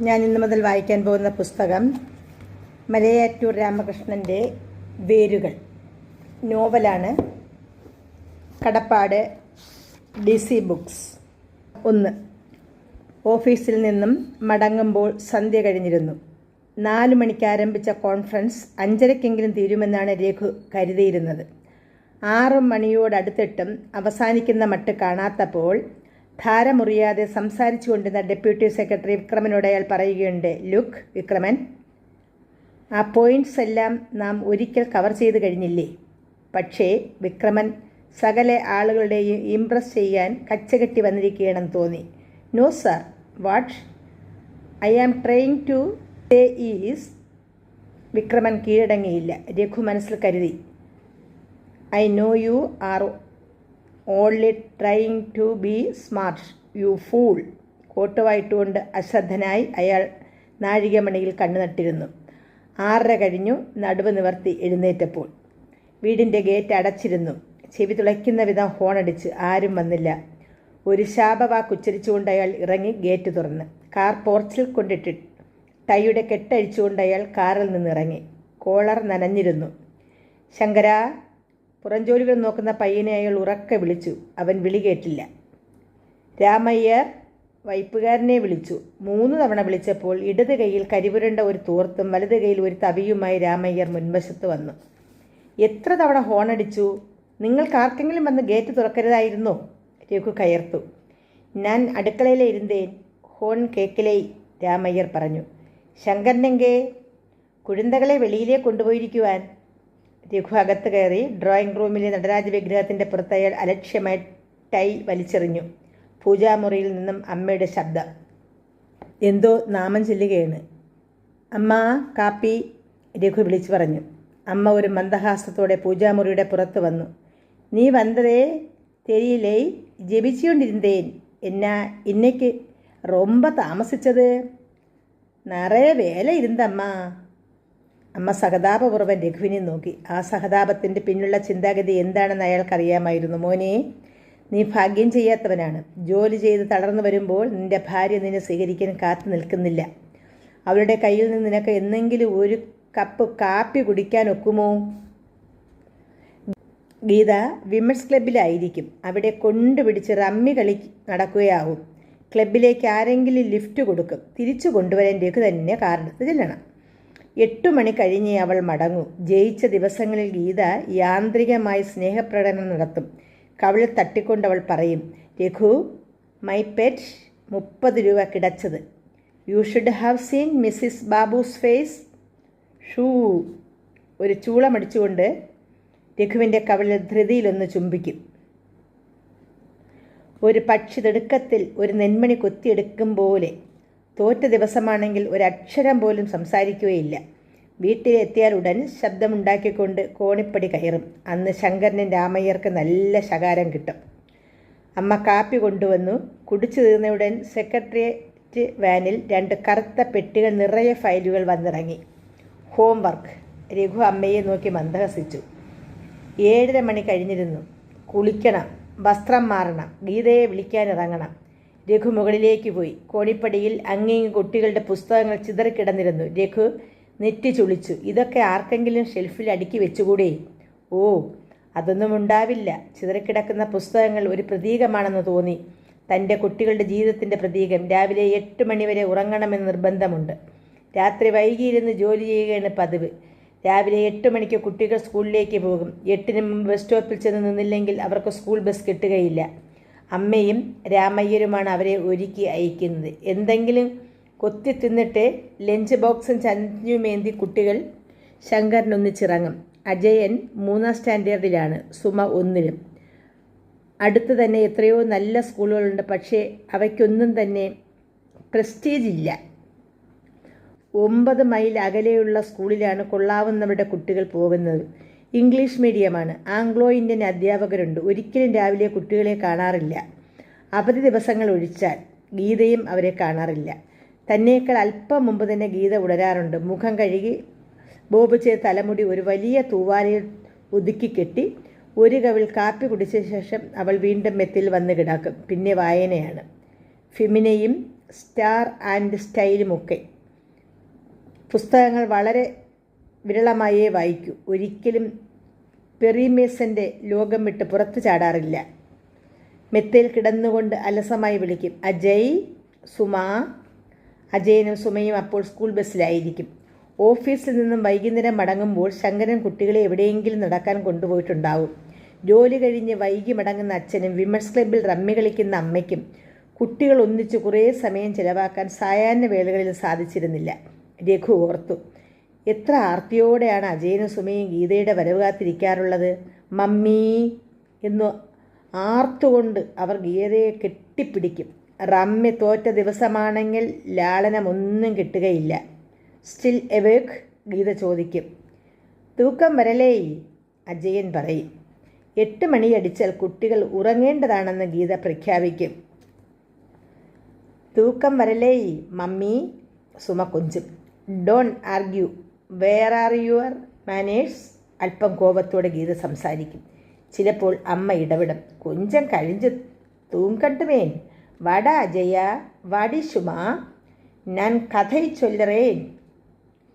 ഞാൻ ഇന്ന് മുതൽ വായിക്കാൻ പോകുന്ന പുസ്തകം മലയാറ്റൂർ രാമകൃഷ്ണന്റെ വേരുകൾ. നോവലാണ് കടപ്പാട് ഡി സി ബുക്സ് ഒന്ന്. ഓഫീസിൽ നിന്നും മടങ്ങുമ്പോൾ സന്ധ്യ കഴിഞ്ഞിരുന്നു. നാലു മണിക്ക് ആരംഭിച്ച കോൺഫറൻസ് അഞ്ചരയ്ക്കെങ്കിലും തീരുമെന്നാണ് രഘു കരുതിയിരുന്നത്. ആറ് മണിയോടടുത്തിട്ടും അവസാനിക്കുന്ന മട്ട് കാണാത്തപ്പോൾ ധാരമുറിയാതെ സംസാരിച്ചു കൊണ്ടിരുന്ന ഡെപ്യൂട്ടി സെക്രട്ടറി വിക്രമനോട് അയാൾ പറയുകയുണ്ട് ലുക്ക് വിക്രമൻ ആ പോയിന്റ്സ് എല്ലാം നാം ഒരിക്കൽ കവർ ചെയ്ത് കഴിഞ്ഞില്ലേ? പക്ഷേ വിക്രമൻ സകല ആളുകളുടെയും ഇംപ്രസ് ചെയ്യാൻ കച്ചകെട്ടി വന്നിരിക്കുകയാണെന്ന് തോന്നി. No sir what I am trying to say is Vikraman കീഴടങ്ങിയില്ല. Raghu മനസ്സിൽ കരുതി. I know you are only trying to be smart you fool coat വായിട്ടുകൊണ്ട് അശ്രദ്ധനായി അയാൾ നാഴികമണിയിൽ കണ്ണു നട്ടിരുന്നു ആറര കഴിഞ്ഞു നടുവ് നിവർത്തി എഴുന്നേറ്റപ്പോൾ. വീടിന്റെ ഗേറ്റ് അടച്ചിരുന്നു. ചെവി തുളയ്ക്കുന്ന വിധം ഹോണടിച്ച് ആരും വന്നില്ല. ഒരു ശാപവാക്കുച്ചരിച്ചുകൊണ്ട് അയാൾ ഇറങ്ങി ഗേറ്റ് തുറന്ന്. കാർ പോർച്ചിൽ കൊണ്ടിട്ട് ടൈയുടെ കെട്ടഴിച്ചുകൊണ്ട് അയാൾ കാറിൽ നിന്നിറങ്ങി കോളർ നനഞ്ഞിരുന്നു. ശങ്കര പുറംജോലികൾ നോക്കുന്ന പയ്യനെ അയാൾ ഉറക്കെ വിളിച്ചു. അവൻ വിളി കേട്ടില്ല. രാമയ്യർ വൈപ്പുകാരനെ വിളിച്ചു. മൂന്ന് തവണ വിളിച്ചപ്പോൾ ഇടത് കൈയിൽ കരിപുരണ്ട ഒരു തോർത്തും വലത് കൈയിൽ ഒരു തവിയുമായി രാമയ്യർ മുൻവശത്ത് വന്നു. എത്ര തവണ ഹോണടിച്ചു നിങ്ങൾക്ക് ആർക്കെങ്കിലും വന്ന് ഗേറ്റ് തുറക്കരുതായിരുന്നോ? രഘു കയർത്തു. ഞാൻ അടുക്കളയിലെ ഇരുന്നേൻ ഹോൺ കേക്കിലേ രാമയ്യർ പറഞ്ഞു. ശങ്കരനെങ്കേ കുഴുന്തകളെ വെളിയിലേ കൊണ്ടുപോയിരിക്കുവാൻ. രഘു അകത്ത് കയറി ഡ്രോയിങ് റൂമിലെ നടരാജ വിഗ്രഹത്തിൻ്റെ പുറത്ത് അയാൾ അലക്ഷ്യമായി ടൈ വലിച്ചെറിഞ്ഞു പൂജാമുറിയിൽ നിന്നും അമ്മയുടെ ശബ്ദം എന്തോ നാമം ചെല്ലുകയാണ് അമ്മ കാപ്പി രഘു വിളിച്ചു പറഞ്ഞു അമ്മ ഒരു മന്ദഹാസത്തോടെ പൂജാമുറിയുടെ പുറത്ത് വന്നു നീ വന്നതേ തെരിയിലേ ജപിച്ചുകൊണ്ടിരുന്നേൻ എന്നാ ഇന്നയ്ക്ക് ரொம்ப താമസിച്ചത് നിറയെ വേല ഇരുന്നമ്മ അമ്മ സഹതാപപൂർവം രഘുവിനെ നോക്കി. ആ സഹതാപത്തിന്റെ പിന്നുള്ള ചിന്താഗതി എന്താണെന്ന് അയാൾക്കറിയാമായിരുന്നു. മോനെ നീ ഭാഗ്യം ചെയ്യാത്തവനാണ്. ജോലി ചെയ്ത് തളർന്നു വരുമ്പോൾ നിന്റെ ഭാര്യ നിന്നെ സ്വീകരിക്കാൻ കാത്തു നിൽക്കുന്നില്ല. അവളുടെ കയ്യിൽ നിന്ന് നിനക്ക് എന്നെങ്കിലും ഒരു കപ്പ് കാപ്പി കുടിക്കാൻ ഒക്കുമോ? ഗീത വിമൻസ് ക്ലബിലായിരിക്കും അവിടെ കൊണ്ടുപിടിച്ച് റമ്മി കളി നടക്കുകയാവും. ക്ലബിലേക്ക് ആരെങ്കിലും ലിഫ്റ്റ് കൊടുക്കും. തിരിച്ചു കൊണ്ടുവരാൻ രഘു തന്നെ കാറെടുത്ത് ചെല്ലണം. എട്ടു മണി കഴിഞ്ഞേ അവൾ മടങ്ങൂ. ജയിച്ച ദിവസങ്ങളിൽ ഗീത യാന്ത്രികമായി സ്നേഹപ്രകടനം നടത്തും. കവിളിൽ തട്ടിക്കൊണ്ട് അവൾ പറയും രഘു മൈ പെറ്റ് മുപ്പത് രൂപ കിടച്ചത്. You should have seen Mrs Babu's face. Shoe ഒരു ചൂളമടിച്ചുകൊണ്ട് രഘുവിന്റെ കവിളിൽ ധൃതിയിലൊന്ന് ചുംബിക്കും. ഒരു പക്ഷി തിടുക്കത്തിൽ ഒരു നെന്മണി കൊത്തിയെടുക്കും പോലെ തോറ്റ ദിവസമാണെങ്കിൽ ഒരക്ഷരം പോലും സംസാരിക്കുകയില്ല. വീട്ടിലെത്തിയാൽ ഉടൻ ശബ്ദമുണ്ടാക്കിക്കൊണ്ട് കോണിപ്പടി കയറും. അന്ന് ശങ്കരനും രാമയ്യർക്ക് നല്ല ശകാരം കിട്ടും. അമ്മ കാപ്പി കൊണ്ടുവന്നു. കുടിച്ചു തീർന്നയുടൻ സെക്രട്ടേറിയറ്റ് വാനിൽ രണ്ട് കറുത്ത പെട്ടികൾ നിറയെ ഫയലുകൾ വന്നിറങ്ങി. ഹോംവർക്ക്. രഘു അമ്മയെ നോക്കി മന്ദഹസിച്ചു. ഏഴര മണി കഴിഞ്ഞിരുന്നു. കുളിക്കണം. വസ്ത്രം മാറണം. ഗീതയെ വിളിക്കാനിറങ്ങണം. രഘു മുകളിലേക്ക് പോയി. കോണിപ്പടിയിൽ അങ്ങേയും കുട്ടികളുടെ പുസ്തകങ്ങൾ ചിതറിക്കിടന്നിരുന്നു. രഘു നെറ്റി ചുളിച്ചു. ഇതൊക്കെ ആർക്കെങ്കിലും ഷെൽഫിൽ അടുക്കി വെച്ചുകൂടെ? ഓ അതൊന്നും ഉണ്ടാവില്ല. ചിതറിക്കിടക്കുന്ന പുസ്തകങ്ങൾ ഒരു പ്രതീകമാണെന്ന് തോന്നി. തന്റെ കുട്ടികളുടെ ജീവിതത്തിന്റെ പ്രതീകം രാവിലെ എട്ട് മണിവരെ ഉറങ്ങണമെന്ന് നിർബന്ധമുണ്ട്. രാത്രി വൈകിയിരുന്ന് ജോലി ചെയ്യുകയാണ് പതിവ്. രാവിലെ എട്ട് മണിക്ക് കുട്ടികൾ സ്കൂളിലേക്ക് പോകും. എട്ടിന് മുമ്പ് ബസ് സ്റ്റോപ്പിൽ ചെന്ന് നിന്നില്ലെങ്കിൽ അവർക്ക് സ്കൂൾ ബസ് കിട്ടുകയില്ല. അമ്മയും രാമയ്യരുമാണ് അവരെ ഒരുക്കി അയക്കുന്നത്. എന്തെങ്കിലും കൊത്തി തിന്നിട്ട് ലഞ്ച് ബോക്സും ചഞ്ഞുമേന്തി കുട്ടികൾ ശങ്കരനൊന്നിച്ചിറങ്ങും അജയൻ മൂന്നാം സ്റ്റാൻഡേർഡിലാണ് സുമ ഒന്നിലും. അടുത്ത് തന്നെ എത്രയോ നല്ല സ്കൂളുകളുണ്ട് പക്ഷേ അവയ്ക്കൊന്നും തന്നെ പ്രസ്റ്റീജ് ഇല്ല. ഒമ്പത് മൈൽ അകലെയുള്ള സ്കൂളിലാണ് കൊള്ളാവുന്നവരുടെ കുട്ടികൾ പോകുന്നത്. ഇംഗ്ലീഷ് മീഡിയമാണ്. ആംഗ്ലോ ഇന്ത്യൻ അധ്യാപകരുണ്ട്. ഒരിക്കലും രാവിലെ കുട്ടികളെ കാണാറില്ല. അവധി ദിവസങ്ങൾ ഒഴിച്ചാൽ ഗീതയും അവരെ കാണാറില്ല. തന്നേക്കാൾ അല്പം മുമ്പ് തന്നെ ഗീത ഉടരാറുണ്ട് മുഖം കഴുകി ബോബ് ചെയ്ത തലമുടി ഒരു വലിയ തൂവാലയിൽ ഒതുക്കി കെട്ടി ഒരു കവിൾ കാപ്പി കുടിച്ച ശേഷം അവൾ വീണ്ടും മെത്തിൽ വന്ന് കിടക്കും. പിന്നെ വായനയാണ്. ഫിമിനയും സ്റ്റാർ ആൻഡ് സ്റ്റൈലുമൊക്കെ. പുസ്തകങ്ങൾ വളരെ വിരളമായേ വായിക്കൂ. ഒരിക്കലും പെറിമേസന്റെ ലോകം വിട്ട് പുറത്തു ചാടാറില്ല. മെത്തയിൽ കിടന്നുകൊണ്ട് അലസമായി വിളിക്കും. അജയ് സുമ. അജയനും സുമയും അപ്പോൾ സ്കൂൾ ബസ്സിലായിരിക്കും. ഓഫീസിൽ നിന്നും വൈകുന്നേരം മടങ്ങുമ്പോൾ ശങ്കരൻ കുട്ടികളെ എവിടെയെങ്കിലും നടക്കാൻ കൊണ്ടുപോയിട്ടുണ്ടാവും. ജോലി കഴിഞ്ഞ് വൈകി മടങ്ങുന്ന അച്ഛനും വിമൻസ് ക്ലബ്ബിൽ റമ്മി കളിക്കുന്ന അമ്മയ്ക്കും കുട്ടികൾ ഒന്നിച്ച് കുറേ സമയം ചിലവാക്കാൻ സായാഹ്ന വേളകളിൽ സാധിച്ചിരുന്നില്ല. രഘു ഓർത്തു. എത്ര ആർത്തിയോടെയാണ് അജയനും സുമയും ഗീതയുടെ വരവ് കാത്തിരിക്കാറുള്ളത്? മമ്മീ എന്നു ആർത്തുകൊണ്ട് അവർ ഗീതയെ കെട്ടിപ്പിടിക്കും. റമ്മി തോറ്റ ദിവസമാണെങ്കിൽ ലാളനമൊന്നും കിട്ടുകയില്ല. സ്റ്റിൽ എവേക്ക് ഗീത ചോദിക്കും. തൂക്കം വരലേ? അജയൻ പറയും. എട്ട് മണിയടിച്ചാൽ കുട്ടികൾ ഉറങ്ങേണ്ടതാണെന്ന് ഗീത പ്രഖ്യാപിക്കും. തൂക്കം വരലേ? മമ്മി? സുമ കൊഞ്ചും. Don't argue where are your manners അല്പം കോപത്തോടെ ഗീത സംസാരിക്കും. ചിലപ്പോൾ അമ്മ ഇടപെടും. കൊഞ്ചം കഴിഞ്ഞ് തൂങ്കട്ടുമേൻ. വട അജയ വടി ശുമ. ഞാൻ കഥ ചൊല്ലറേൻ.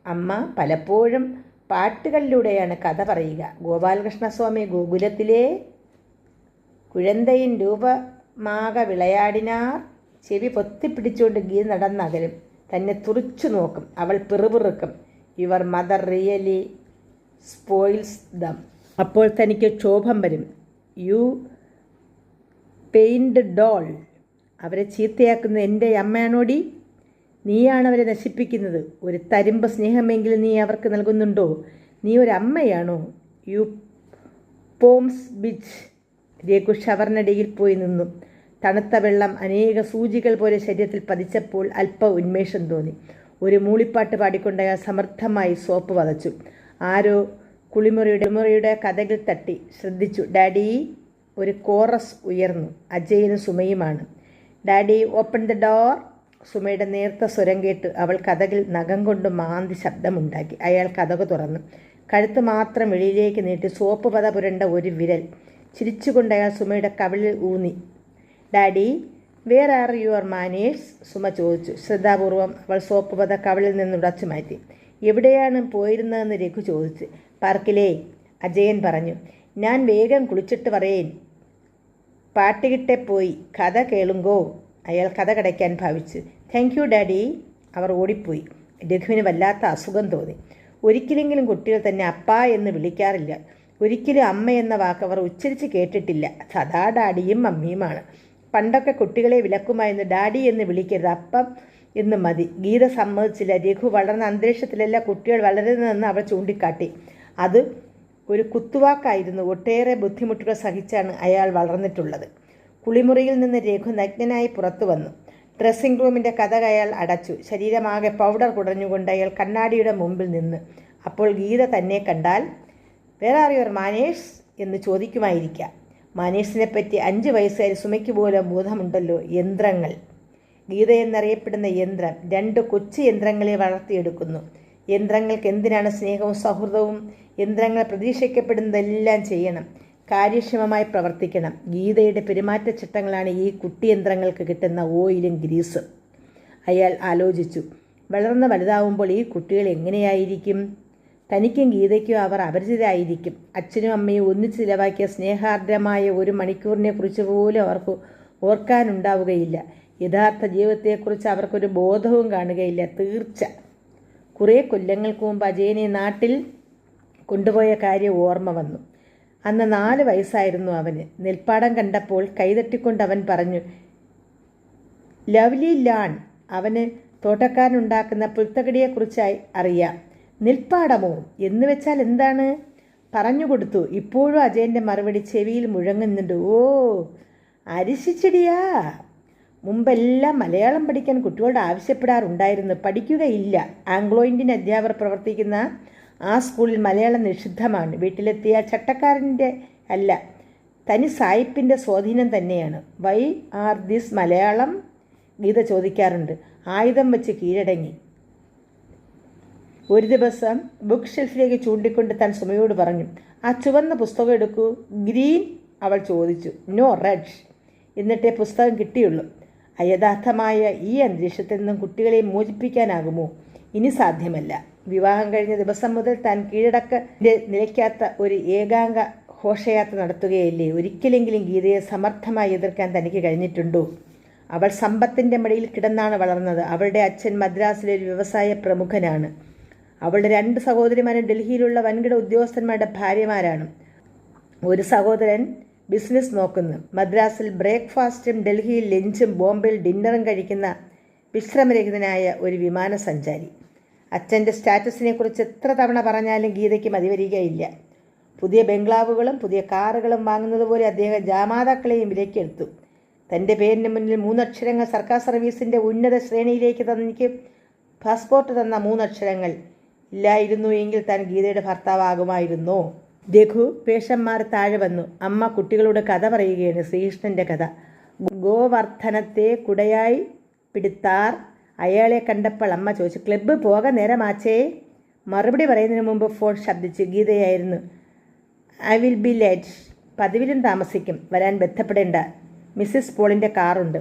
അമ്മ പലപ്പോഴും പാട്ടുകളിലൂടെയാണ് കഥ പറയുക. ഗോപാലകൃഷ്ണസ്വാമി ഗോകുലത്തിലെ കുഴന്തയിൻ രൂപമാക വിളയാടിനാർ ചെവി പൊത്തിപ്പിടിച്ചുകൊണ്ട് ഗീത നടന്നകലും. തന്നെ തുറിച്ചു നോക്കും. അവൾ പിറുപിറുക്കും. Your mother really spoils them. അപ്പോൾ തനിക്ക് ക്ഷോഭം വരും. You painted doll. അവരെ ചീത്തയാക്കുന്ന എന്റെ അമ്മയാണോടി? നീയാണ് അവരെ നശിപ്പിക്കുന്നത്. ഒരു തരിമ്പ് സ്നേഹമെങ്കിലും നീ അവർക്ക് നൽകുന്നുണ്ടോ? നീ ഒരു അമ്മയാണോ? You poms bitch. രഘു ഷവർനടിയിൽ പോയി നിന്നു. തണുത്ത വെള്ളം അനേക സൂചികൾ പോലെ ശരീരത്തിൽ പതിച്ചപ്പോൾ അല്പ ഉന്മേഷം തോന്നി. ഒരു മൂളിപ്പാട്ട് പാടിക്കൊണ്ട് അയാൾ സമർത്ഥമായി സോപ്പ് വതച്ചു. ആരോ കുളിമുറിയുടെ മുറിയുടെ കഥകൾ തട്ടി ശ്രദ്ധിച്ചു. ഡാഡി ഒരു കോറസ് ഉയർന്നു. അജയനും സുമയുമാണ്. Daddy open the door. സുമയുടെ നേർത്ത സ്വരം കേട്ട് അവൾ കഥകിൽ നഖം കൊണ്ട് മാന്തി ശബ്ദമുണ്ടാക്കി. അയാൾ കഥക് തുറന്നു. കഴുത്ത് മാത്രം വെളിയിലേക്ക് നീട്ടി സോപ്പ് പത പുരണ്ട ഒരു വിരൽ. ചിരിച്ചുകൊണ്ട് അയാൾ സുമയുടെ കവിളിൽ ഊന്നി. Daddy where are your manners Suma ചോദിച്ചു. ശ്രദ്ധാപൂർവം അവൾ സോപ്പ് പത നിന്ന് ഉടച്ചു മാറ്റി. എവിടെയാണ് പോയിരുന്നതെന്ന് രഘു ചോദിച്ചു. പാർക്കിലേ അജയൻ പറഞ്ഞു. ഞാൻ വേഗം കുളിച്ചിട്ട് പറയേൻ. പാട്ടുകിട്ടെ പോയി. കഥ കേളുങ്കോ? അയാൾ കഥ കടയ്ക്കാൻ ഭാവിച്ചു. താങ്ക് യു ഡാഡി അവർ ഓടിപ്പോയി. രഘുവിന് വല്ലാത്ത അസുഖം തോന്നി. ഒരിക്കലെങ്കിലും കുട്ടികൾ തന്നെ അപ്പ എന്ന് വിളിക്കാറില്ല. ഒരിക്കലും അമ്മ എന്ന വാക്ക് അവർ ഉച്ചരിച്ച് കേട്ടിട്ടില്ല. സദാ ഡാഡിയും മമ്മിയുമാണ്. പണ്ടൊക്കെ കുട്ടികളെ വിലക്കുമായിരുന്നു ഡാഡി എന്ന് വിളിക്കരുത് അപ്പം എന്ന് മതി. ഗീത സമ്മതിച്ചില്ല. രഘു വളർന്ന അന്തരീക്ഷത്തിലല്ല കുട്ടികൾ വളരുന്നതെന്ന് അവൾ ചൂണ്ടിക്കാട്ടി. അത് ഒരു കുത്തുവാക്കായിരുന്നു. ഒട്ടേറെ ബുദ്ധിമുട്ടുകൾ സഹിച്ചാണ് അയാൾ വളർന്നിട്ടുള്ളത്. കുളിമുറിയിൽ നിന്ന് രഘു നഗ്നനായി പുറത്തു വന്നു. ഡ്രസ്സിംഗ് റൂമിന്റെ കഥ അയാൾ അടച്ചു. ശരീരമാകെ പൗഡർ കുടഞ്ഞുകൊണ്ട് അയാൾ കണ്ണാടിയുടെ മുമ്പിൽ നിന്ന്. അപ്പോൾ ഗീത തന്നെ കണ്ടാൽ വേറെ യുവർ മാനേഴ്സ് എന്ന് ചോദിക്കുമായിരിക്കാം. മാനേഴ്സിനെ പറ്റി അഞ്ച് വയസ്സുകാരി സുമയ്ക്ക് പോലും ബോധമുണ്ടല്ലോ. യന്ത്രങ്ങൾ. ഗീത എന്നറിയപ്പെടുന്ന യന്ത്രം രണ്ട് കൊച്ചു യന്ത്രങ്ങളെ വളർത്തിയെടുക്കുന്നു. യന്ത്രങ്ങൾക്ക് എന്തിനാണ് സ്നേഹവും സൗഹൃദവും? യന്ത്രങ്ങൾ പ്രതീക്ഷിക്കപ്പെടുന്നതെല്ലാം ചെയ്യണം. കാര്യക്ഷമമായി പ്രവർത്തിക്കണം. ഗീതയുടെ പെരുമാറ്റച്ചട്ടങ്ങളാണ് ഈ കുട്ടിയന്ത്രങ്ങൾക്ക് കിട്ടുന്ന ഓയിലും ഗ്രീസും. അയാൾ ആലോചിച്ചു. വളർന്ന് വലുതാവുമ്പോൾ ഈ കുട്ടികൾ എങ്ങനെയായിരിക്കും? തനിക്കും ഗീതയ്ക്കും അവർ അപരിചിതരായിരിക്കും. അച്ഛനും അമ്മയും ഒന്നിച്ച് ചിലവാക്കിയ സ്നേഹാർദ്രമായ ഒരു മണിക്കൂറിനെക്കുറിച്ച് പോലും അവർക്ക് ഓർക്കാനുണ്ടാവുകയില്ല. യഥാർത്ഥ ജീവിതത്തെക്കുറിച്ച് അവർക്കൊരു ബോധവും കാണുകയില്ല. തീർച്ച. കുറേ കൊല്ലങ്ങൾക്ക് മുമ്പ് അജയനെ നാട്ടിൽ കൊണ്ടുപോയ കാര്യം ഓർമ്മ വന്നു. അന്ന് നാല് വയസ്സായിരുന്നു അവന്. നെൽപ്പാടം കണ്ടപ്പോൾ കൈതട്ടിക്കൊണ്ട് അവൻ പറഞ്ഞു ലവ്ലി ലാൺ അവന് തോട്ടക്കാരനുണ്ടാക്കുന്ന പുൽത്തകടിയെക്കുറിച്ചായി അറിയാം. നെൽപ്പാടമോ? എന്ന് വെച്ചാൽ എന്താണ്? പറഞ്ഞു കൊടുത്തു. ഇപ്പോഴും അജയന്റെ മറുപടി ചെവിയിൽ മുഴങ്ങുന്നുണ്ട്. ഓ അരിശിച്ചെടിയാ. മുമ്പെല്ലാം മലയാളം പഠിക്കാൻ കുട്ടികളോട് ആവശ്യപ്പെടാറുണ്ടായിരുന്നു. പഠിക്കുകയില്ല. ആംഗ്ലോ ഇന്ത്യൻ അധ്യാപകർ പ്രവർത്തിക്കുന്ന ആ സ്കൂളിൽ മലയാളം നിഷിദ്ധമാണ്. വീട്ടിലെത്തിയ ചട്ടക്കാരന്റെ അല്ല തനി സായിപ്പിന്റെ സ്വാധീനം തന്നെയാണ്. Why are this Malayalam? Geetha ചോദിക്കാറുണ്ട്. ആയുധം വെച്ച് കീഴടങ്ങി. ഒരു ദിവസം ബുക്ക് ഷെൽഫിലേക്ക് ചൂണ്ടിക്കൊണ്ട് താൻ സുമയോട് പറഞ്ഞു ആ ചുവന്ന പുസ്തകം എടുക്കൂ. ഗ്രീൻ അവൾ ചോദിച്ചു നോ റെഡ്. എന്നിട്ടേ പുസ്തകം കിട്ടിയുള്ളൂ. അയഥാർത്ഥമായ ഈ അന്തരീക്ഷത്തിൽ നിന്നും കുട്ടികളെ മോചിപ്പിക്കാനാകുമോ? ഇനി സാധ്യമല്ല. വിവാഹം കഴിഞ്ഞ ദിവസം മുതൽ താൻ കീഴടക്ക നിലയ്ക്കാത്ത ഒരു ഏകാംഗ ഘോഷയാത്ര നടത്തുകയല്ലേ? ഒരിക്കലെങ്കിലും ഗീതയെ സമർത്ഥമായി എതിർക്കാൻ തനിക്ക് കഴിഞ്ഞിട്ടുണ്ടോ? അവൾ സമ്പത്തിന്റെ മടിയിൽ കിടന്നാണ് വളർന്നത്. അവളുടെ അച്ഛൻ മദ്രാസിലെ ഒരു വ്യവസായ പ്രമുഖനാണ്. അവളുടെ രണ്ട് സഹോദരിമാരും ഡൽഹിയിലുള്ള വൻകിട ഉദ്യോഗസ്ഥന്മാരുടെ ഭാര്യമാരാണ്. ഒരു സഹോദരൻ ബിസിനസ് നോക്കുന്നു. മദ്രാസിൽ ബ്രേക്ക്ഫാസ്റ്റും ഡൽഹിയിൽ ലഞ്ചും ബോംബെയിൽ ഡിന്നറും കഴിക്കുന്ന വിശ്രമരഹിതനായ ഒരു വിമാന സഞ്ചാരി അച്ഛന്റെ സ്റ്റാറ്റസിനെക്കുറിച്ച് എത്ര തവണ പറഞ്ഞാലും ഗീതയ്ക്ക് മതിവരികയില്ല. പുതിയ ബംഗ്ലാവുകളും പുതിയ കാറുകളും വാങ്ങുന്നത് പോലെ അദ്ദേഹം ജാമാതാക്കളെയും വിലക്കെടുത്തു തന്റെ പേരിന് മുന്നിൽ മൂന്നക്ഷരങ്ങൾ സർക്കാർ സർവീസിന്റെ ഉന്നത ശ്രേണിയിലേക്ക് തനിക്ക് പാസ്പോർട്ട് തന്ന മൂന്നക്ഷരങ്ങൾ ഇല്ലായിരുന്നു എങ്കിൽ താൻ ഗീതയുടെ ഭർത്താവാകുമായിരുന്നു. രഘു പേഷന്മാർ താഴെ വന്നു. അമ്മ കുട്ടികളുടെ കഥ പറയുകയാണ് ശ്രീകൃഷ്ണന്റെ കഥ. ഗോവർദ്ധനത്തെ കുടയായി പിടുത്താർ. അയാളെ കണ്ടപ്പോൾ അമ്മ ചോദിച്ചു ക്ലബ്ബ് നേരം നേരമാച്ചേ മറുപടി പറയുന്നതിന് മുമ്പ് ഫോൺ ശബ്ദിച്ചു ഗീതയായിരുന്നു. I will be late. പതിവിലും താമസിക്കും. വരാൻ ബന്ധപ്പെടേണ്ട. മിസ്സിസ് പോളിന്റെ കാറുണ്ട്.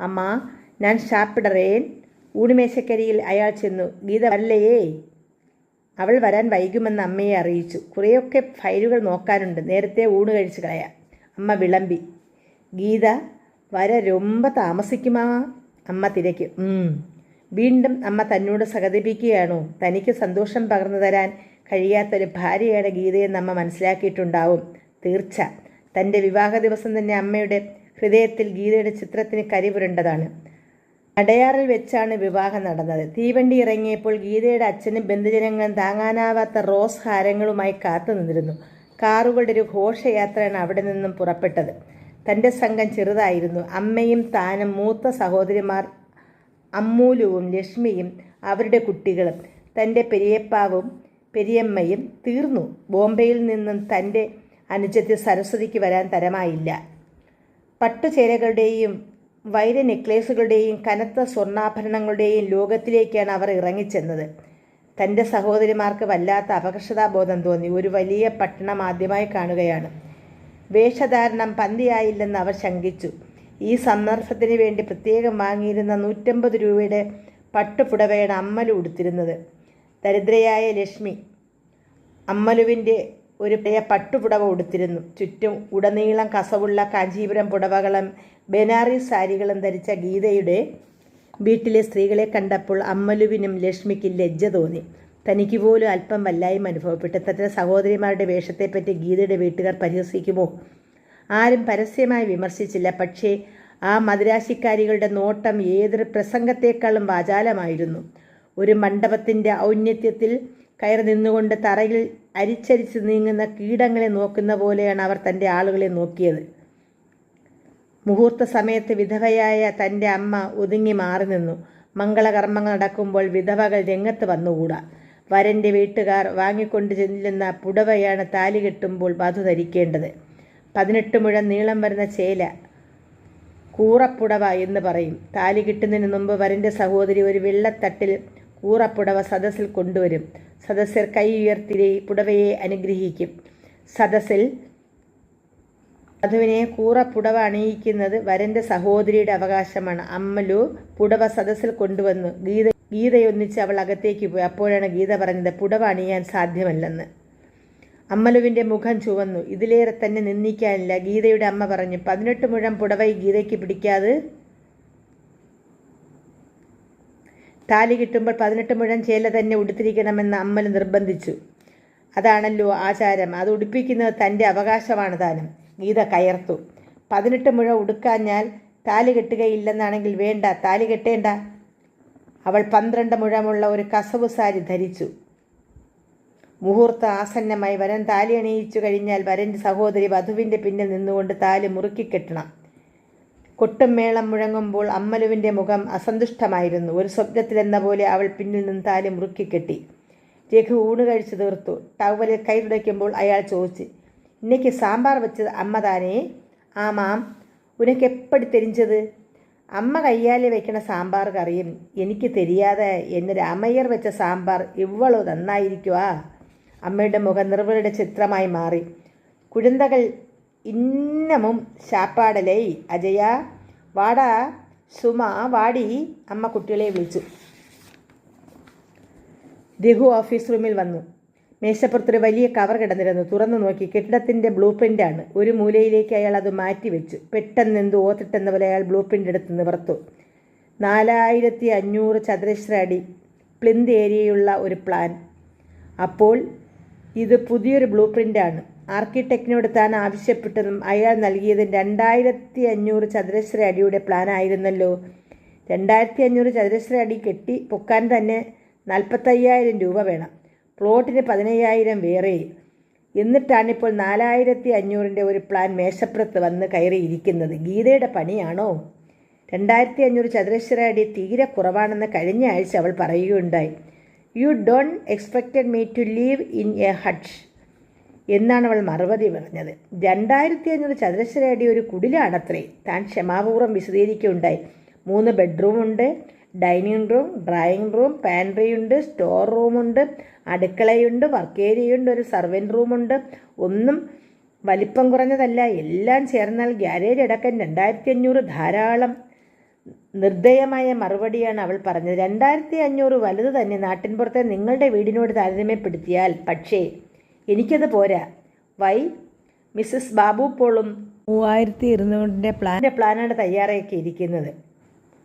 അമ്മ ഞാൻ ഷാപ്പിടറേൻ ഊണിമേശക്കരിയിൽ അയാൾ ചെന്നു. ഗീത വല്ലയേ അവൾ വരാൻ വൈകുമെന്ന് അമ്മയെ അറിയിച്ചു. കുറേയൊക്കെ ഫയലുകൾ നോക്കാനുണ്ട്. നേരത്തെ ഊണ് കഴിച്ച് കളയാം. അമ്മ വിളമ്പി. ഗീത വര രൊമ്പ താമസിക്കുമാ? അമ്മ തിരക്ക്. വീണ്ടും അമ്മ തന്നോട് സഹതപിക്കുകയാണോ? തനിക്ക് സന്തോഷം പകർന്നു തരാൻ കഴിയാത്തൊരു ഭാര്യയാണ് ഗീതയെന്ന് അമ്മ മനസ്സിലാക്കിയിട്ടുണ്ടാവും. തീർച്ച. തന്റെ വിവാഹ ദിവസം തന്നെ അമ്മയുടെ ഹൃദയത്തിൽ ഗീതയുടെ ചിത്രത്തിന് കരിപുരണ്ടതാണ്. അടയാറിൽ വെച്ചാണ് വിവാഹം നടന്നത്. തീവണ്ടി ഇറങ്ങിയപ്പോൾ ഗീതയുടെ അച്ഛനും ബന്ധുജനങ്ങളും താങ്ങാനാവാത്ത റോസ് ഹാരങ്ങളുമായി കാത്തു നിന്നിരുന്നു. കാറുകളുടെ ഒരു ഘോഷയാത്രയാണ് അവിടെ നിന്നും പുറപ്പെട്ടത്. തന്റെ സംഘം ചെറുതായിരുന്നു. അമ്മയും താനും മൂത്ത സഹോദരിമാർ അമ്മൂലുവും ലക്ഷ്മിയും അവരുടെ കുട്ടികളും തന്റെ പെരിയപ്പാവും പെരിയമ്മയും തീർന്നു. ബോംബെയിൽ നിന്നും തന്റെ അനുജത്തി സരസ്വതിക്ക് വരാൻ തരമായില്ല. പട്ടുചേരകളുടെയും വൈര നെക്ലേസുകളുടെയും കനത്ത സ്വർണാഭരണങ്ങളുടെയും ലോകത്തിലേക്കാണ് അവർ ഇറങ്ങിച്ചെന്നത്. തന്റെ സഹോദരിമാർക്ക് വല്ലാത്ത അപകർഷതാബോധം തോന്നി. ഒരു വലിയ പട്ടണം ആദ്യമായി കാണുകയാണ്. വേഷധാരണം പന്തിയായില്ലെന്ന് അവർ ശങ്കിച്ചു. ഈ സന്ദർഭത്തിന് വേണ്ടി പ്രത്യേകം വാങ്ങിയിരുന്ന നൂറ്റമ്പത് രൂപയുടെ പട്ടുപുടവയാണ് അമ്മലു ഉടുത്തിരുന്നത്. ദരിദ്രയായ ലക്ഷ്മി അമ്മലുവിന്റെ ഒരു പഴയ പട്ടുപുടവ ഉടുത്തിരുന്നു. ചുറ്റും ഉടനീളം കസവുള്ള കാഞ്ചീപുരം പുടവകളും ബനാറസ് സാരികളും ധരിച്ച ഗീതയുടെ വീട്ടിലെ സ്ത്രീകളെ കണ്ടപ്പോൾ അമ്മലുവിനും ലക്ഷ്മിക്ക് ലജ്ജ തോന്നി. തനിക്ക് പോലും അല്പം വല്ലായ്മ അനുഭവപ്പെട്ടു. തന്റെ സഹോദരിമാരുടെ വേഷത്തെപ്പറ്റി ഗീതയുടെ വീട്ടുകാർ പരിഹസിക്കുമോ? ആരും പരസ്യമായി വിമർശിച്ചില്ല. പക്ഷേ ആ മദുരാശിക്കാരികളുടെ നോട്ടം ഏതൊരു പ്രസംഗത്തെക്കാളും വാചാലമായിരുന്നു. ഒരു മണ്ഡപത്തിന്റെ ഔന്നത്യത്തിൽ കയറി നിന്നുകൊണ്ട് തറയിൽ അരിച്ചരിച്ച് നീങ്ങുന്ന കീടങ്ങളെ നോക്കുന്ന പോലെയാണ് അവർ തന്റെ ആളുകളെ നോക്കിയത്. മുഹൂർത്ത സമയത്ത് വിധവയായ തന്റെ അമ്മ ഒതുങ്ങി മാറി നിന്നു. മംഗളകർമ്മങ്ങൾ നടക്കുമ്പോൾ വിധവകൾ രംഗത്ത് വന്നുകൂടാ. വരന്റെ വീട്ടുകാർ വാങ്ങിക്കൊണ്ട് ചെല്ലുന്ന പുടവയാണ് താലി കെട്ടുമ്പോൾ വധു ധരിക്കേണ്ടത്. പതിനെട്ട് മുഴം നീളം വരുന്ന ചേല കൂറപ്പുടവ എന്ന് പറയും. താലി കിട്ടുന്നതിന് മുമ്പ് വരന്റെ സഹോദരി ഒരു വെള്ളത്തട്ടിൽ കൂറപ്പുടവ സദസ്സിൽ കൊണ്ടുവരും. സദസ്യർ കൈ ഉയർത്തി പുടവയെ അനുഗ്രഹിക്കും. സദസ്സിൽ വധുവിനെ കൂറപ്പുടവ പുടവ അണിയിക്കുന്നത് വരന്റെ സഹോദരിയുടെ അവകാശമാണ്. അമ്മലു പുടവ സദസ്സിൽ കൊണ്ടുവന്നു. ഗീത ഗീതയൊന്നിച്ച് അവൾ അകത്തേക്ക് പോയി. അപ്പോഴാണ് ഗീത പറഞ്ഞത് പുടവ അണിയാൻ സാധ്യമല്ലെന്ന്. അമ്മലുവിന്റെ മുഖം ചുവന്നു. ഇതിലേറെ തന്നെ നിന്ദിക്കാനില്ല. ഗീതയുടെ അമ്മ പറഞ്ഞു പതിനെട്ട് മുഴം പുടവ ഗീതയ്ക്ക് പിടിക്കാതെ താലി കിട്ടുമ്പോൾ പതിനെട്ട് മുഴം ചേല തന്നെ ഉടുത്തിരിക്കണമെന്ന് അമ്മൽ നിർബന്ധിച്ചു. അതാണല്ലോ ആചാരം. അത് ഉടുപ്പിക്കുന്നത് തന്റെ അവകാശമാണ് താനും. ഗീത കയർത്തു. പതിനെട്ട് മുഴ ഉടുക്കാഞ്ഞാൽ താലി കെട്ടുകയില്ലെന്നാണെങ്കിൽ വേണ്ട. താലി കെട്ടേണ്ട. അവൾ പന്ത്രണ്ട് മുഴമുള്ള ഒരു കസവ് സാരി ധരിച്ചു. മുഹൂർത്ത ആസന്നമായി വരൻ താലി അണിയിച്ചു കഴിഞ്ഞാൽ വരന്റെ സഹോദരി വധുവിന്റെ പിന്നിൽ നിന്നുകൊണ്ട് താലി മുറുക്കിക്കെട്ടണം കൊട്ടും മേളം മുഴങ്ങുമ്പോൾ അമ്മലുവിന്റെ മുഖം അസന്തുഷ്ടമായിരുന്നു. ഒരു സ്വപ്നത്തിലെന്ന പോലെ അവൾ പിന്നിൽ നിന്ന് താലി മുറുക്കിക്കെട്ടി രഘു ഊണ് കഴിച്ചു തീർത്തു. ടവലിൽ കൈ തുടയ്ക്കുമ്പോൾ അയാൾ ചോദിച്ചു ഇന്നേക്ക് സാമ്പാർ വെച്ചത് അമ്മ താനേ? ആമാം. ഉനക്ക് എപ്പടി തെരിഞ്ഞത്? അമ്മ കയ്യാലെ വെക്കണ സാമ്പാർ കറിയും. എനിക്ക് തെരിയാതെ എന്നെ രാമയ്യർ വെച്ച സാമ്പാർ ഇവളോ നന്നായിരിക്കുവാ. അമ്മയുടെ മുഖം നിർവളുടെ ചിത്രമായി മാറി. കുഴന്തകൾ ഇന്നമും ശാപ്പാടലേ അജയ. വാടാ സുമ വാടി. അമ്മ കുട്ടികളെ വിളിച്ചു. രഘു ഓഫീസ് റൂമിൽ വന്നു. മേശപ്പുറത്തൊരു വലിയ കവർ കിടന്നിരുന്നു. തുറന്നു നോക്കി. കെട്ടിടത്തിന്റെ ബ്ലൂ പ്രിന്റാണ് ഒരു മൂലയിലേക്ക് അയാൾ അത് മാറ്റി വെച്ചു. പെട്ടെന്ന് എന്ത് ഓത്തിട്ടെന്ന പോലെ അയാൾ ബ്ലൂ പ്രിന്റ് എടുത്ത് നിവർത്തു. നാലായിരത്തി അഞ്ഞൂറ് ചതുരശ്ര അടി പ്ലിന്ത് ഏരിയയുള്ള ഒരു പ്ലാൻ അപ്പോൾ ഇത് പുതിയൊരു ബ്ലൂ പ്രിന്റാണ് ആർക്കിടെക്റ്റിനോട് താൻ ആവശ്യപ്പെട്ടതും അയാൾ നൽകിയതും രണ്ടായിരത്തി അഞ്ഞൂറ് ചതുരശ്ര അടിയുടെ പ്ലാൻ ആയിരുന്നല്ലോ. രണ്ടായിരത്തി അഞ്ഞൂറ് ചതുരശ്ര അടി കെട്ടി പൊക്കാൻ തന്നെ നാൽപ്പത്തയ്യായിരം രൂപ വേണം. പ്ലോട്ടിന് പതിനയ്യായിരം വേറെ. എന്നിട്ടാണിപ്പോൾ നാലായിരത്തി അഞ്ഞൂറിന്റെ ഒരു പ്ലാൻ മേശപ്പുറത്ത് വന്ന് കയറിയിരിക്കുന്നത്. ഗീതയുടെ പണിയാണോ? രണ്ടായിരത്തി അഞ്ഞൂറ് ചതുരശ്ര അടി തീരെ കുറവാണെന്ന് കഴിഞ്ഞ ആഴ്ച അവൾ പറയുകയുണ്ടായി. You don't expected me to leave in a hut എന്നാണ് അവൾ മറുപടി പറഞ്ഞത്. രണ്ടായിരത്തി അഞ്ഞൂറ് ചതുരശ്ര അടി ഒരു കുടിലാണത്രേ. താൻ ക്ഷമാപൂർവം വിശദീകരിക്കുകയുണ്ടായി. മൂന്ന് ബെഡ്റൂമുണ്ട് dining room drawing room pantry ഉണ്ട് സ്റ്റോർ റൂമുണ്ട് അടുക്കളയുണ്ട് വർക്ക് ഏരിയയുണ്ട് ഒരു സർവന്റ് റൂമുണ്ട്. ഒന്നും വലിപ്പം കുറഞ്ഞതല്ല. എല്ലാം ചേർന്നാൽ ഗ്യാരേജ് അടക്കം രണ്ടായിരത്തി അഞ്ഞൂറ് ധാരാളം നിർദ്ദയമായ മറുപടിയാണ് അവൾ പറഞ്ഞത്. രണ്ടായിരത്തി അഞ്ഞൂറ് വലുത് തന്നെ നാട്ടിൻപുറത്തെ നിങ്ങളുടെ വീടിനോട് താരതമ്യപ്പെടുത്തിയാൽ പക്ഷേ എനിക്കത് പോരാ. വൈ മിസ്സസ് ബാബു പോളും മൂവായിരത്തി ഇരുന്നൂറിന്റെ പ്ലാന്റെ പ്ലാനാണ് തയ്യാറാക്കിയിരിക്കുന്നത്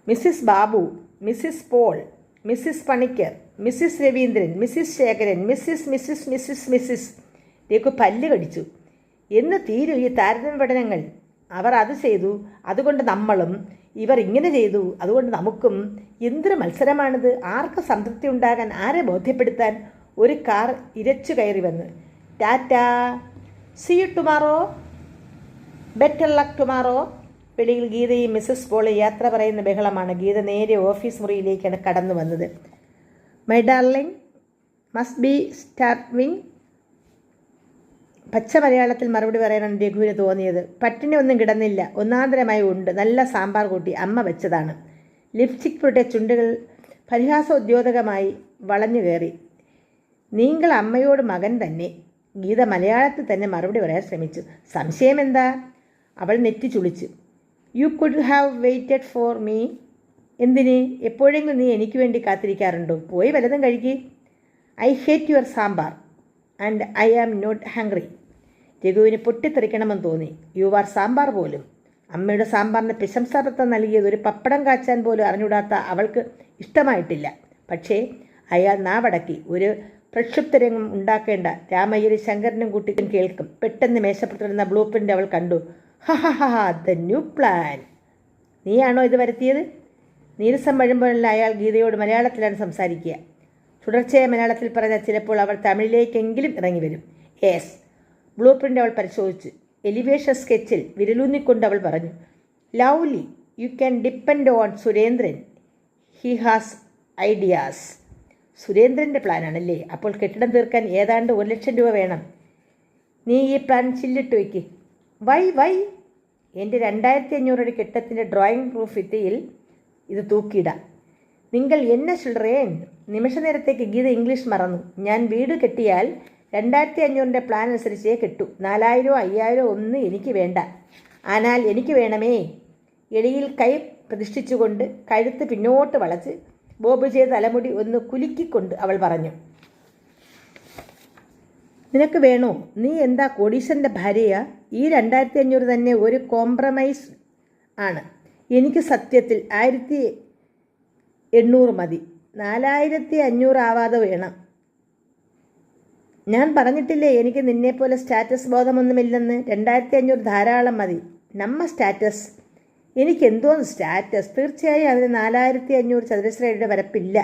Mrs Babu Mrs Paul Mrs Panicker Mrs Raveendran Mrs Sekharan Mrs Mrs Mrs Mrs Raghu പല്ല് കടിച്ചു. എന്ന് തീരും ഈ താരതമ്യ പഠനങ്ങൾ. അവർ അത് ചെയ്തു. അതുകൊണ്ട് നമ്മളും ഇവർ ഇങ്ങനെ ചെയ്തു. അതുകൊണ്ട് നമുക്കും എന്തൊരു മത്സരമാണിത്? ആർക്ക് സംതൃപ്തി ഉണ്ടാകാൻ ആരെ ബോധ്യപ്പെടുത്താൻ ഒരു കാർ ഇരച്ചു കയറി വന്ന്. Tata. See you tomorrow better luck tomorrow വെളിയിൽ ഗീതയും മിസ്സസ് പോളി യാത്ര പറയുന്ന ബഹളമാണ്. ഗീത നേരെ ഓഫീസ് മുറിയിലേക്കാണ് കടന്നു വന്നത്. My darling must be starving പച്ച മലയാളത്തിൽ മറുപടി പറയാനാണ് രഘുവിന് തോന്നിയത്. പട്ടിണി ഒന്നും കിടന്നില്ല. ഒന്നാന്തരമായി ഉണ്ട്. നല്ല സാമ്പാർ കൂട്ടി അമ്മ വെച്ചതാണ്. ലിപ്സ്റ്റിക് പുരട്ട ചുണ്ടുകൾ പരിഹാസോദ്യോതകമായി വളഞ്ഞു കയറി. നിങ്ങൾ അമ്മയോട് മകൻ തന്നെ. ഗീത മലയാളത്തിൽ തന്നെ മറുപടി പറയാൻ ശ്രമിച്ചു. സംശയം എന്താ അവൾ നെറ്റി ചുളിച്ചു. You could have waited for me എന്തിന്? എപ്പോഴെങ്കിലും നീ എനിക്ക് വേണ്ടി കാത്തിരിക്കാറുണ്ടോ? പോയി വലതും കഴുകി I hate your sambar. And I am not hungry രഘുവിന് പൊട്ടിത്തെറിക്കണമെന്ന് തോന്നി. യു ആർ സാമ്പാർ പോലും. അമ്മയുടെ സാമ്പാറിന് പ്രശംസാപത്രം നൽകിയത് ഒരു പപ്പടം കാച്ചാൻ പോലും അറിഞ്ഞൂടാത്ത അവൾക്ക് ഇഷ്ടമായിട്ടില്ല. പക്ഷേ അയാൾ നാവടക്കി. ഒരു പ്രക്ഷുബ്ധരംഗം ഉണ്ടാക്കേണ്ട രാമയ്യരി ശങ്കരനും കുട്ടിക്കും കേൾക്കും. പെട്ടെന്ന് മേശപ്പുറത്തിരുന്ന ബ്ലൂ പ്രിന്റ് അവൾ കണ്ടു. ഹഹഹ ദ ന്യൂ പ്ലാൻ നീയാണോ ഇത് വരുത്തിയത്? നീരസം വഴുമ്പോഴുള്ള അയാൾ ഗീതയോട് മലയാളത്തിലാണ് സംസാരിക്കുക. തുടർച്ചയായ മലയാളത്തിൽ പറഞ്ഞ ചിലപ്പോൾ അവൾ തമിഴിലേക്കെങ്കിലും ഇറങ്ങി വരും. യെസ് ബ്ലൂ പ്രിന്റ് അവൾ പരിശോധിച്ചു. എലിവേഷൻ സ്കെച്ചിൽ വിരലൂന്നിക്കൊണ്ട് അവൾ പറഞ്ഞു lovely you can depend on Surendran. He has ideas സുരേന്ദ്രന്റെ പ്ലാനാണല്ലേ? അപ്പോൾ കെട്ടിടം തീർക്കാൻ ഏതാണ്ട് ഒരു ലക്ഷം രൂപ വേണം. നീ ഈ പ്ലാൻ ചില്ലിട്ട് വയ്ക്ക് വൈ വൈ. എന്റെ രണ്ടായിരത്തി അഞ്ഞൂറ് കെട്ടത്തിന്റെ ഡ്രോയിങ് പ്രൂഫ് ഇത്തിയിൽ ഇത് തൂക്കിയിടാം. നിങ്ങൾ എന്നെ ചിൽഡ്രേൻ നിമിഷ നേരത്തേക്ക് ഗീത ഇംഗ്ലീഷ് മറന്നു. ഞാൻ വീട് കെട്ടിയാൽ രണ്ടായിരത്തി അഞ്ഞൂറിന്റെ പ്ലാൻ അനുസരിച്ചേ കിട്ടൂ. നാലായിരോ അയ്യായിരോ ഒന്നും എനിക്ക് വേണ്ട. ആനാൽ എനിക്ക് വേണമേ. എളിയിൽ കൈ പ്രതിഷ്ഠിച്ചുകൊണ്ട് കഴുത്ത് പിന്നോട്ട് വളച്ച് ബോബ് ചെയ്ത തലമുടി ഒന്ന് കുലുക്കിക്കൊണ്ട് അവൾ പറഞ്ഞു നിനക്ക് വേണോ? നീ എന്താ കോടീശ്വരന്റെ ഭാര്യയാ? ഈ രണ്ടായിരത്തി അഞ്ഞൂറ് തന്നെ ഒരു കോംപ്രമൈസ് ആണ്. എനിക്ക് സത്യത്തിൽ ആയിരത്തി എണ്ണൂറ് മതി. നാലായിരത്തി അഞ്ഞൂറ് ആവാതെ വേണം. ഞാൻ പറഞ്ഞിട്ടില്ലേ എനിക്ക് നിന്നെപ്പോലെ സ്റ്റാറ്റസ് ബോധമൊന്നുമില്ലെന്ന്? രണ്ടായിരത്തി അഞ്ഞൂറ് ധാരാളം മതി. നമ്മ സ്റ്റാറ്റസ് എനിക്ക് എന്തോന്ന് സ്റ്റാറ്റസ് തീർച്ചയായും അതിന് നാലായിരത്തി അഞ്ഞൂറ് ചതുരശ്രയുടെ വരപ്പില്ല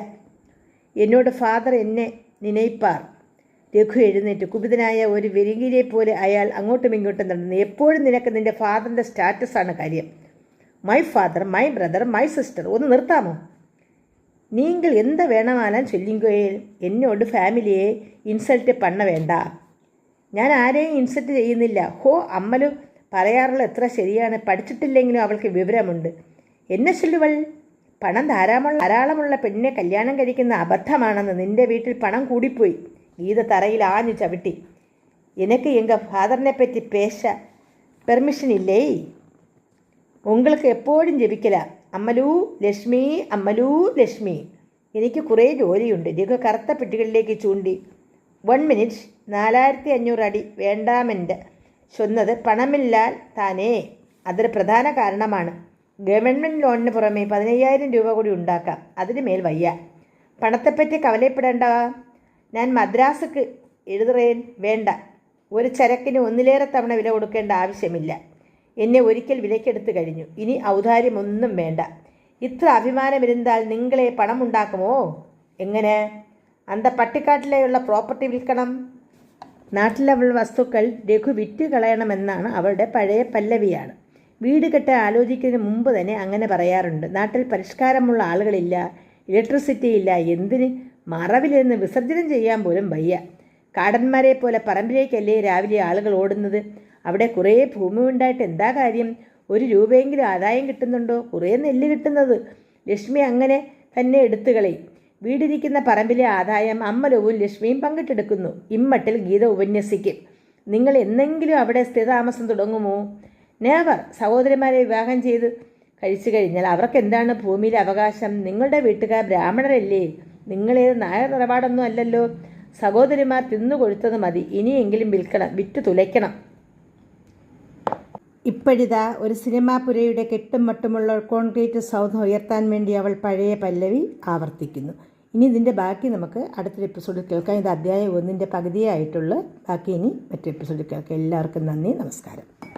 എന്നോട് ഫാദർ എന്നെ നിനയിപ്പാർ രഘു എഴുന്നേറ്റ് കുപിതനായ ഒരു വെരിങ്കിരെ പോലെ അയാൾ അങ്ങോട്ടും ഇങ്ങോട്ടും നടന്നു എപ്പോഴും നിനക്ക് നിന്റെ ഫാദറിൻ്റെ സ്റ്റാറ്റസാണ് കാര്യം my father my brother my sister ഒന്ന് നിർത്താമോ நீங்கள் எந்த வேணாலும் சொல்லிங்கோயில் എന്നോട് ഫാമിലിയെ ഇൻസൾട്ട് പണ്ണ വേണ്ട ഞാൻ ആരെയും ഇൻസൾട്ട് ചെയ്യുന്നില്ല ഹോ അമ്മലു പറയാറുള്ള എത്ര ശരിയാണ്? പഠിച്ചിട്ടില്ലെങ്കിലും അവൾക്ക് വിവരമുണ്ട്. എന്നെ ചൊല്ലുവൾ. പണം ധാരാളമുള്ള ധാരാളമുള്ള പെണ്ണിനെ കല്യാണം കഴിക്കുന്ന അബദ്ധമാണെന്ന് നിന്റെ വീട്ടിൽ പണം കൂടിപ്പോയി. ഗീത തറയിൽ ആഞ്ഞു ചവിട്ടി. എനിക്ക് എങ്ക ഫാദറിനെ പറ്റി പേശ പെർമിഷൻ ഇല്ലേ? ഉങ്ങൾക്ക് എപ്പോഴും ജപിക്കല. അമ്മലൂ ലക്ഷ്മി അമ്മലൂ ലക്ഷ്മി. എനിക്ക് കുറേ ജോലിയുണ്ട്. രഘു കറുത്ത പെട്ടികളിലേക്ക് ചൂണ്ടി. വൺ മിനിറ്റ് നാലായിരത്തി അഞ്ഞൂറ് അടി വേണ്ടാമെന്റെ ചൊന്നത് പണമില്ലാൽ താനേ. അതൊരു പ്രധാന കാരണമാണ്. ഗവൺമെന്റ് ലോണിന് പുറമെ പതിനയ്യായിരം രൂപ കൂടി ഉണ്ടാക്കാം. അതിന് മേൽ വയ്യ. പണത്തെപ്പറ്റി കവലയപ്പെടേണ്ട ഞാൻ മദ്രാസുക്ക് എഴുതുറേൻ വേണ്ട. ഒരു ചരക്കിന് ഒന്നിലേറെ തവണ വില കൊടുക്കേണ്ട ആവശ്യമില്ല. എന്നെ ഒരിക്കൽ വിലക്കെടുത്തു കഴിഞ്ഞു. ഇനി ഔദാര്യമൊന്നും വേണ്ട. ഇത്ര അഭിമാനമിരുന്നാൽ നിങ്ങളെ പണമുണ്ടാക്കുമോ? എങ്ങനെ? അന്ത പട്ടിക്കാട്ടിലെയുള്ള പ്രോപ്പർട്ടി വിൽക്കണം. നാട്ടിലവൾ വസ്തുക്കൾ രഘു വിറ്റ് കളയണമെന്നാണ് അവളുടെ പഴയ പല്ലവിയാണ്. വീട് കെട്ട ആലോചിക്കുന്നതിന് മുമ്പ് തന്നെ അങ്ങനെ പറയാറുണ്ട്. നാട്ടിൽ പരിഷ്കാരമുള്ള ആളുകളില്ല ഇലക്ട്രിസിറ്റി ഇല്ല എന്തിന്? മറവിലിരുന്ന് വിസർജനം ചെയ്യാൻ പോലും വയ്യ. കാടന്മാരെ പോലെ പറമ്പിലേക്കല്ലേ രാവിലെ ആളുകൾ ഓടുന്നത്? അവിടെ കുറേ ഭൂമി ഉണ്ടായിട്ട് എന്താ കാര്യം? ഒരു രൂപയെങ്കിലും ആദായം കിട്ടുന്നുണ്ടോ? കുറേ നെല്ല് കിട്ടുന്നത്. ലക്ഷ്മി അങ്ങനെ തന്നെ എടുത്തു കളയും വീടിരിക്കുന്ന പറമ്പിലെ ആദായം അമ്മലവും ലക്ഷ്മിയും പങ്കിട്ടെടുക്കുന്നു. ഇമ്മട്ടിൽ ഗീത ഉപന്യസിക്കും. നിങ്ങൾ എന്നെങ്കിലും അവിടെ സ്ഥിരതാമസം തുടങ്ങുമോ? നേവർ സഹോദരിമാരെ വിവാഹം ചെയ്ത് കഴിച്ചു കഴിഞ്ഞാൽ അവർക്ക് എന്താണ് ഭൂമിയിലെ അവകാശം? നിങ്ങളുടെ വീട്ടുകാർ ബ്രാഹ്മണരല്ലേ? നിങ്ങളേത് നായർ നിലപാടൊന്നും അല്ലല്ലോ. സഹോദരിമാർ തിന്നുകൊഴുത്തത് മതി. ഇനിയെങ്കിലും വിൽക്കണം. വിറ്റ് തുലയ്ക്കണം. ഇപ്പോഴിതാ ഒരു സിനിമാ പുരയുടെ കെട്ടും മട്ടുമുള്ള കോൺക്രീറ്റ് സൗധം ഉയർത്താൻ വേണ്ടി അവൾ പഴയ പല്ലവി ആവർത്തിക്കുന്നു. ഇനി ഇതിന്റെ ബാക്കി നമുക്ക് അടുത്തൊരു എപ്പിസോഡിൽ കേൾക്കാം. ഇത് അധ്യായം ഒന്നിന്റെ പകുതിയായിട്ടുള്ള ബാക്കി ഇനി മറ്റൊരു എപ്പിസോഡിൽ കേൾക്കാം. എല്ലാവർക്കും നന്ദി നമസ്കാരം.